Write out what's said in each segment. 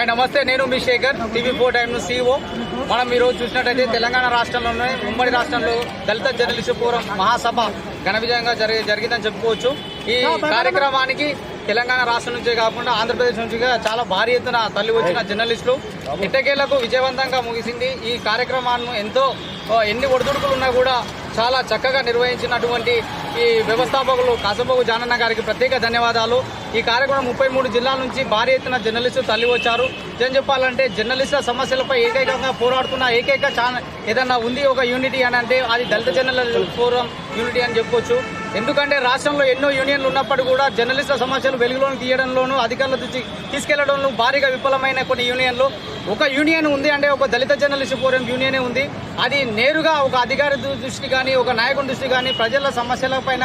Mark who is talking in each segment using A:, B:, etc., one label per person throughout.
A: Hi నమస్తే. నేను మీ శేఖర్ టీవీ ఫోర్ టైమ్ సీఓ మనం ఈరోజు చూసినట్టయితే తెలంగాణ రాష్ట్రంలోనే ఉమ్మడి రాష్ట్రంలో దళిత జర్నలిస్టు ఫోరం మహాసభ ఘన విజయంగా జరిగి జరిగిందని చెప్పుకోవచ్చు. ఈ కార్యక్రమానికి తెలంగాణ రాష్ట్రం నుంచే కాకుండా ఆంధ్రప్రదేశ్ నుంచి చాలా భారీ ఎత్తున తల్లి వచ్చిన జర్నలిస్టులు. ఇట్టకేలకు విజయవంతంగా ముగిసింది. ఈ కార్యక్రమాన్ని ఎంతో ఎన్ని ఒడిదుడుకులు ఉన్నా కూడా చాలా చక్కగా నిర్వహించినటువంటి ఈ వ్యవస్థాపకులు కాసబోగు జానన్న గారికి ప్రత్యేక ధన్యవాదాలు. ఈ కార్యక్రమం ముప్పై మూడు జిల్లాల నుంచి భారీ ఎత్తున జర్నలిస్టులు తల్లి వచ్చారు నిజం చెప్పాలంటే జర్నలిస్టుల సమస్యలపై ఏకైకంగా పోరాడుతున్న ఏకైక ఛానల్ ఏదన్నా ఉంది ఒక యూనిటీ అని అంటే అది దళిత జర్నలిస్ట్ ఫోరం యూనిటీ అని చెప్పుకోవచ్చు ఎందుకంటే రాష్ట్రంలో ఎన్నో యూనియన్లు ఉన్నప్పటికీ కూడా జర్నలిస్టుల సమస్యలు వెలుగులోకి తీయడంలోనూ అధికారుల దృష్టి తీసుకెళ్ళడంలో భారీగా విఫలమైన కొన్ని యూనియన్లు. ఒక యూనియన్ ఉంది అంటే ఒక దళిత జర్నలిస్ట్ ఫోరం యూనియనే ఉంది. అది నేరుగా ఒక అధికారి దృష్టి కానీ ఒక నాయకుని దృష్టి కానీ ప్రజల సమస్యలపైన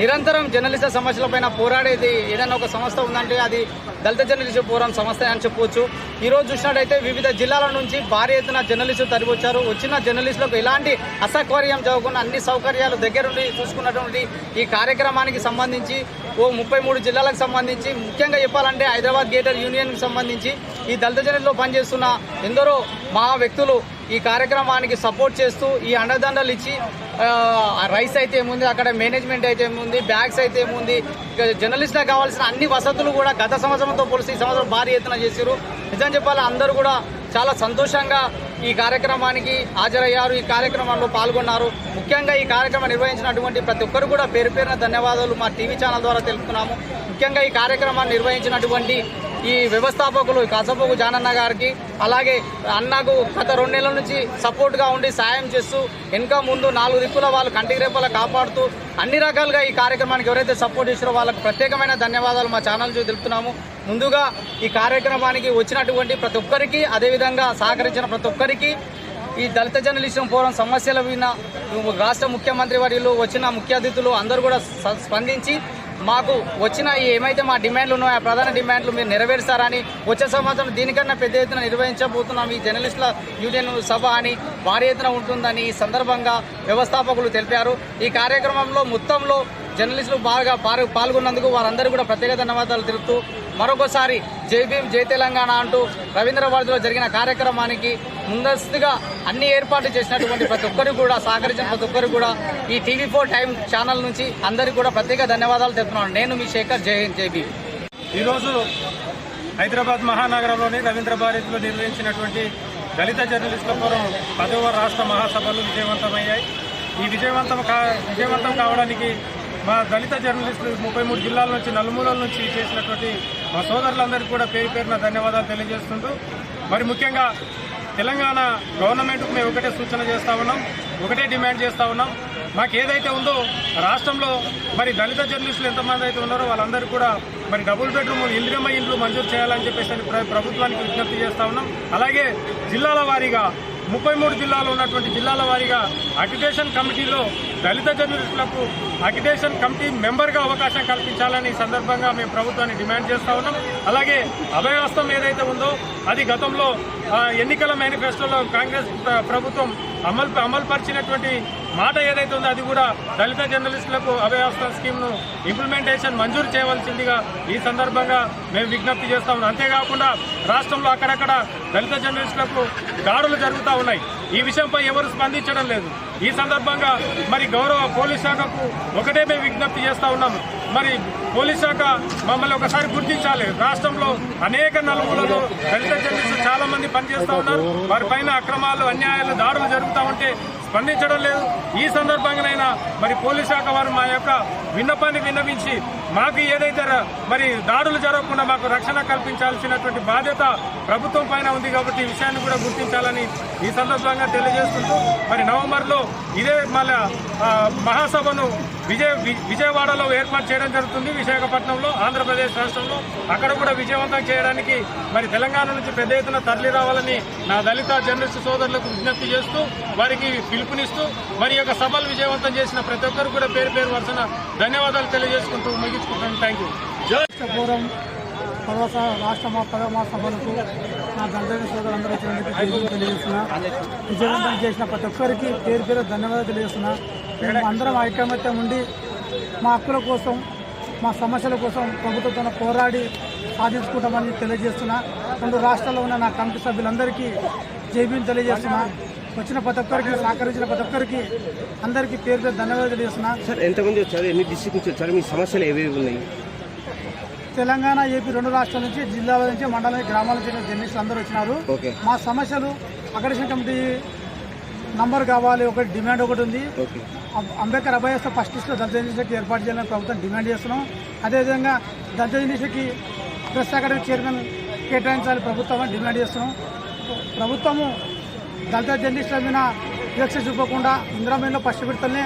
A: నిరంతరం జర్నలిస్టుల సమస్యలపైన పోరాడేది ఏదైనా ఒక సంస్థ ఉందంటే అది దళిత జర్నలిస్ట్ పోరాటం సంస్థ అని చెప్పవచ్చు. ఈరోజు చూసినట్టయితే వివిధ జిల్లాల నుంచి భారీ ఎత్తున జర్నలిస్టులు తరిగి వచ్చారు వచ్చిన జర్నలిస్టులకు ఎలాంటి అసౌకర్యం జరగకుండా అన్ని సౌకర్యాలు దగ్గరుండి చూసుకున్నటువంటి ఈ కార్యక్రమానికి సంబంధించి ఓ ముప్పై మూడు జిల్లాలకు సంబంధించి ముఖ్యంగా చెప్పాలంటే హైదరాబాద్ గేటర్ యూనియన్కి సంబంధించి ఈ దళిత జర్నలిలో పనిచేస్తున్న ఎందరో మా వ్యక్తులు ఈ కార్యక్రమానికి సపోర్ట్ చేస్తూ ఈ అండదండలు ఇచ్చి రైస్ అయితే ఏముంది అక్కడ మేనేజ్మెంట్ అయితే ఏముంది బ్యాగ్స్ అయితే ఏముంది ఇక కావాల్సిన అన్ని వసతులు కూడా గత సంవత్సరంతో పోలిసి ఈ సంవత్సరం భారీ ఎత్తున చేశారు నిజం చెప్పాలి అందరూ కూడా చాలా సంతోషంగా ఈ కార్యక్రమానికి హాజరయ్యారు ఈ కార్యక్రమంలో పాల్గొన్నారు. ముఖ్యంగా ఈ కార్యక్రమం నిర్వహించినటువంటి ప్రతి ఒక్కరు కూడా పేరు పేరున ధన్యవాదాలు మా టీవీ ఛానల్ ద్వారా తెలుపుతున్నాము. ముఖ్యంగా ఈ కార్యక్రమాన్ని నిర్వహించినటువంటి ఈ వ్యవస్థాపకులు కాసపోకు జానన్న గారికి అలాగే అన్నకు గత రెండు నెలల నుంచి సపోర్ట్గా ఉండి సాయం చేస్తూ వెనుక ముందు నాలుగు దిక్కుల వాళ్ళు కంటికి రేపలా కాపాడుతూ అన్ని రకాలుగా ఈ కార్యక్రమానికి ఎవరైతే సపోర్ట్ చేసారో వాళ్ళకు ప్రత్యేకమైన ధన్యవాదాలు మా ఛానల్ చూసి తెలుపుతున్నాము. ముందుగా ఈ కార్యక్రమానికి వచ్చినటువంటి ప్రతి ఒక్కరికి అదేవిధంగా సహకరించిన ప్రతి ఒక్కరికి ఈ దళిత జర్నలిజం ఫోరం సమస్యల మీద రాష్ట్ర ముఖ్యమంత్రి వర్యులు వచ్చిన ముఖ్య అతిథులు అందరూ కూడా స్పందించి మాకు వచ్చిన ఏమైతే మా డిమాండ్లు ఉన్నాయో ఆ ప్రధాన డిమాండ్లు మీరు నెరవేరుస్తారని వచ్చే సంవత్సరం దీనికన్నా పెద్ద ఎత్తున నిర్వహించబోతున్నాం ఈ జర్నలిస్టుల యూనియన్ సభ అని భారీ ఎత్తున ఉంటుందని ఈ సందర్భంగా వ్యవస్థాపకులు తెలిపారు. ఈ కార్యక్రమంలో మొత్తంలో జర్నలిస్టులు బాగా పాల్గొ- పాల్గొన్నందుకు వారందరూ కూడా ప్రత్యేక ధన్యవాదాలు తెలుపుతూ మరొకసారి జై భీమ్ జై తెలంగాణ అంటూ రవీంద్ర భారతిలో జరిగిన కార్యక్రమానికి ముందస్తుగా అన్ని ఏర్పాట్లు చేసినటువంటి ప్రతి ఒక్కరు కూడా సహకరించిన ప్రతి ఒక్కరు కూడా ఈ టీవీ ఫోర్ టైం ఛానల్ నుంచి అందరికీ కూడా ప్రత్యేక ధన్యవాదాలు తెలుపుతున్నాను. నేను మీ శేఖర్ జై హింద్ జై భీమ్.
B: ఈరోజు హైదరాబాద్ మహానగరంలోని రవీంద్ర భారతిలో నిర్వహించినటువంటి దళిత జర్నలిస్టుల ఫోరం పదవ రాష్ట్ర మహాసభలు విజయవంతమయ్యాయి. ఈ విజయవంతం కా విజయవంతం కావడానికి మా దళిత జర్నలిస్టులు ముప్పై మూడు జిల్లాల నుంచి నలుమూలల నుంచి చేసినటువంటి మా సోదరులందరికీ కూడా పేరు పేరున ధన్యవాదాలు తెలియజేస్తుంటూ మరి ముఖ్యంగా తెలంగాణ గవర్నమెంట్కు మేము ఒకటే సూచన చేస్తా ఉన్నాం ఒకటే డిమాండ్ చేస్తా ఉన్నాం. మాకు ఏదైతే ఉందో రాష్ట్రంలో మరి దళిత జర్నలిస్టులు ఎంతమంది అయితే ఉన్నారో వాళ్ళందరూ కూడా మరి డబుల్ బెడ్రూమ్ ఇందిరమ్మ ఇండ్లు మంజూరు చేయాలని చెప్పేసి ప్రభుత్వానికి విజ్ఞప్తి చేస్తా ఉన్నాం. అలాగే జిల్లాల వారీగా ముప్పై మూడు జిల్లాలో ఉన్నటువంటి జిల్లాల వారీగా అక్రిడేషన్ కమిటీలో దళిత జర్నలిస్టులకు అక్రిడేషన్ కమిటీ మెంబర్గా అవకాశం కల్పించాలని సందర్భంగా మేము ప్రభుత్వాన్ని డిమాండ్ చేస్తా ఉన్నాం. అలాగే అభయహస్తం ఏదైతే ఉందో అది గతంలో ఎన్నికల మేనిఫెస్టోలో కాంగ్రెస్ ప్రభుత్వం అమలు అమలుపరిచినటువంటి మాట ఏదైతే ఉందో అది కూడా దళిత జర్నలిస్టులకు అభయహస్తం స్కీమ్ను ఇంప్లిమెంటేషన్ మంజూరు చేయవలసిందిగా ఈ సందర్భంగా మేము విజ్ఞప్తి చేస్తా. ఉన్నాం అంతేకాకుండా రాష్ట్రంలో అక్కడక్కడ దళిత జర్నలిస్టులకు దాడులు జరుగుతూ ఉన్నాయి. ఈ విషయంపై ఎవరు స్పందించడం లేదు. ఈ సందర్భంగా మరి గౌరవ పోలీస్ శాఖకు ఒకటే మేము విజ్ఞప్తి చేస్తా ఉన్నాం. మరి పోలీస్ శాఖ మమ్మల్ని ఒకసారి గుర్తించాలి. రాష్ట్రంలో అనేక నలుగులలో దళిత జర్నలిస్టులు చాలా మంది పనిచేస్తూ ఉన్నారు. వారి పైన అక్రమాలు అన్యాయాలు దాడులు జరుగుతూ ఉంటే స్పందించడం లేదు. ఈ సందర్భంగానైనా మరి పోలీస్ శాఖ వారు మా యొక్క విన్నపాన్ని విన్నవించి మాకు ఏదైతే మరి దాడులు జరగకుండా మాకు రక్షణ కల్పించాల్సినటువంటి బాధ్యత ప్రభుత్వం పైన ఉంది కాబట్టి ఈ విషయాన్ని కూడా గుర్తించాలని ఈ సందర్భంగా తెలియజేస్తుంటూ మరి నవంబర్లో ఇదే మళ్ళా మహాసభను విజయ వి- విజయవాడలో ఏర్పాటు చేయడం జరుగుతుంది. విశాఖపట్నంలో ఆంధ్రప్రదేశ్ రాష్ట్రంలో అక్కడ కూడా విజయవంతం చేయడానికి మరి తెలంగాణ నుంచి పెద్ద ఎత్తున తరలి రావాలని నా దళిత జర్నలిస్ట్ సోదరులకు విజ్ఞప్తి చేస్తూ వారికి పిలుపునిస్తూ మరి యొక్క సభలు విజయవంతం చేసిన ప్రతి ఒక్కరు కూడా పేరు పేరు వరుసన ధన్యవాదాలు తెలియజేసుకుంటూ ముగించుకుంటాను థ్యాంక్ యూ
C: పూర్వం పదవ రాష్ట్ర మా పదవ మా సభలకు నా దండ్రి సోదరులందరూ తెలియజేస్తున్నా. విజయవంతం చేసిన ప్రతి ఒక్కరికి పేరు పేరు ధన్యవాదాలు తెలియజేస్తున్నా. మేము అందరం ఐకమత్యం ఉండి మా హక్కుల కోసం మా సమస్యల కోసం ప్రభుత్వంతో పోరాడి సాధించుకుంటామని తెలియజేస్తున్నా. రెండు రాష్ట్రాల్లో ఉన్న నా కమిటీ సభ్యులందరికీ జైబీని తెలియజేస్తున్నా. వచ్చిన ప్రతి ఒక్కరికి సహకరించిన ప్రతి ఒక్కరికి అందరికీ పేరు పేరు ధన్యవాదాలు తెలియజేస్తున్నా.
D: సార్ ఎంతమంది వచ్చారు? ఎన్ని డిస్ట్రిక్ట్ నుంచి వచ్చారు? మీ సమస్యలు ఏవేవి ఉన్నాయి?
C: తెలంగాణ ఏపీ రెండు రాష్ట్రాల నుంచి జిల్లాల నుంచి మండలం నుంచి, గ్రామాల నుంచి జర్నలిస్టులు అందరూ వచ్చినారు. మా సమస్యలు అకడేషన్ కమిటీ నంబర్ కావాలి ఒకటి డిమాండ్ ఒకటి ఉంది. అంబేద్కర్ అభయస్థ ఫస్ట్ లిస్ట్లో దళిత యూనివర్సిటీకి ఏర్పాటు చేయాలని ప్రభుత్వం డిమాండ్ చేస్తున్నాం. అదేవిధంగా దళిత యూనివర్సిటీకి ప్రెస్ అకాడమీ చైర్మన్ కేటాయించాలని ప్రభుత్వం డిమాండ్ చేస్తున్నాం. ప్రభుత్వము దళిత జర్నలిస్టుల మీద వివక్ష చూపకుండా ఇంద్రామీలో ఫస్ట్ విడతల్ని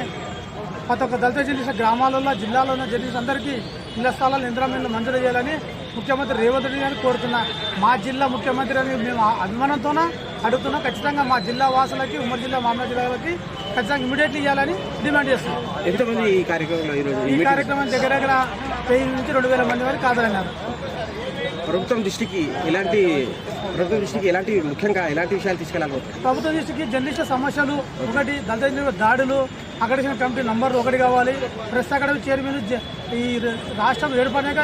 C: ప్రతి ఒక్క దళిత జర్నలిస్ట్ గ్రామాలలో జిల్లాలో ఉన్న జర్నలిస్ట్ అందరికీ ఇళ్ళ స్థలాలు ఇంద్రామీలు మంజూరు చేయాలని ముఖ్యమంత్రి రేవంత్ రెడ్డి గారిని కోరుతున్నా. మా జిల్లా ముఖ్యమంత్రి అని మేము అభిమానంతోన అడుగుతున్నాం. ఖచ్చితంగా మా జిల్లా వాసులకి ఉమ్మడి జిల్లా మామూలు జిల్లాలకి ఖచ్చితంగా ఇమీడియట్లీ ఇవ్వాలని డిమాండ్ చేస్తున్నాం.
D: ఎంతమంది ఈ కార్యక్రమంలో ఈరోజు
C: ఈ కార్యక్రమం దగ్గర దగ్గర వెయ్యి నుంచి రెండు వేల మంది వరకు హాజరైనారు
D: ప్రభుత్వం దృష్టికి ఎలాంటి ప్రభుత్వం దృష్టికి ఎలాంటి ముఖ్యంగా ఎలాంటి విషయాలు తీసుకెళ్ళాలనుకుంటున్నారు
C: ప్రభుత్వ దృష్టికి జర్నలిస్టు సమస్యలు ఒకటి దళిత జర్నలిస్టుల దాడులు అకడేషన్ కమిటీ నంబర్ ఒకటి కావాలి. ప్రెస్ అకాడమీ చైర్మన్ ఈ రాష్ట్రం ఏర్పడినాక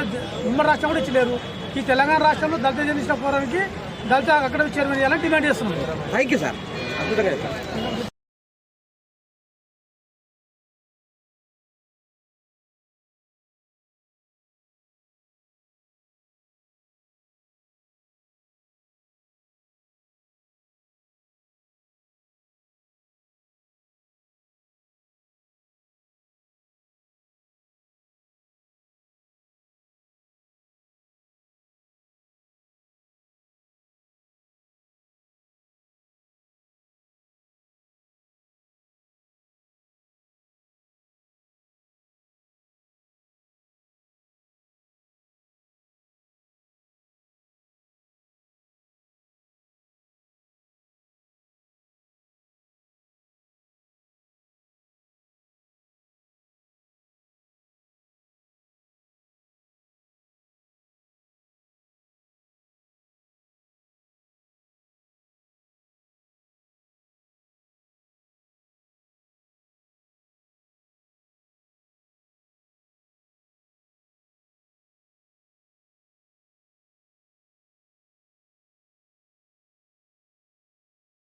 C: ఉమ్మడి రాష్ట్రం కూడా ఇచ్చలేరు. ఈ తెలంగాణ రాష్ట్రంలో దళిత జర్నలిస్టుల పోరానికి దళిత అకాడమీ చైర్మన్ చేయాలని డిమాండ్ చేస్తున్నాం.
D: Thank you sir. అద్భుతంగా